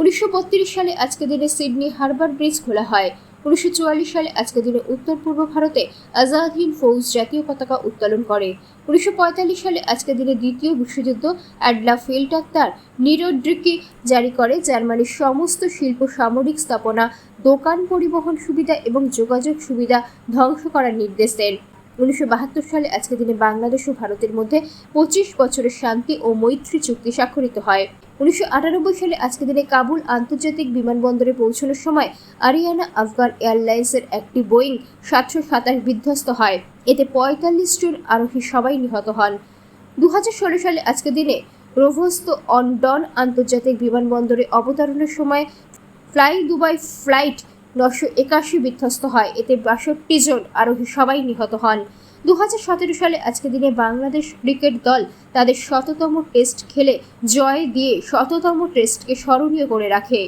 উনিশশো সালে আজকে দিনে সিডনি হারবার ব্রিজ খোলা হয়। উনিশশো চুয়াল্লিশ সালে আজকে দিনে উত্তর পূর্ব ভারতে আজাদ হিন্দ ফৌজ জাতীয় পতাকা উত্তোলন করে। উনিশশো পঁয়তাল্লিশ সালে আজকে দিনে দ্বিতীয় বিশ্বযুদ্ধ অ্যাডলা ফিল্টার তার নিরোড্রিকি জারি করে জার্মানির সমস্ত শিল্প সামরিক স্থাপনা, দোকান পরিবহন সুবিধা এবং যোগাযোগ সুবিধা ধ্বংস করার নির্দেশ দেন। উনিশশো বাহাত্তর সালে আজকের দিনে বাংলাদেশ ও ভারতের মধ্যে পঁচিশ বছরের শান্তি ও মৈত্রী চুক্তি স্বাক্ষরিত হয়। উনিশশো আটানব্বই সালে আজকে দিনে কাবুল আন্তর্জাতিক বিমানবন্দরে পৌঁছানোর সময় আরিয়ানা আফগান এয়ারলাইন্সের একটি বোয়িং সাতশো সাতাশ বিধ্বস্ত হয়। এতে পঁয়তাল্লিশ জন আরোহী সবাই নিহত হন। দু সালে আজকে দিনে রোভস্ত অন ডন আন্তর্জাতিক বিমানবন্দরে অবতরণের সময় ফ্লাই দুবাই ফ্লাইট নশো একাশি বিধ্বস্ত হয়। এতে বাষট্টি জন আরোহী সবাই নিহত হন। দু সালে আজকে দিনে বাংলাদেশ ক্রিকেট দল তাদের শততম টেস্ট খেলে জয় দিয়ে শততম টেস্টকে স্মরণীয় করে রাখে।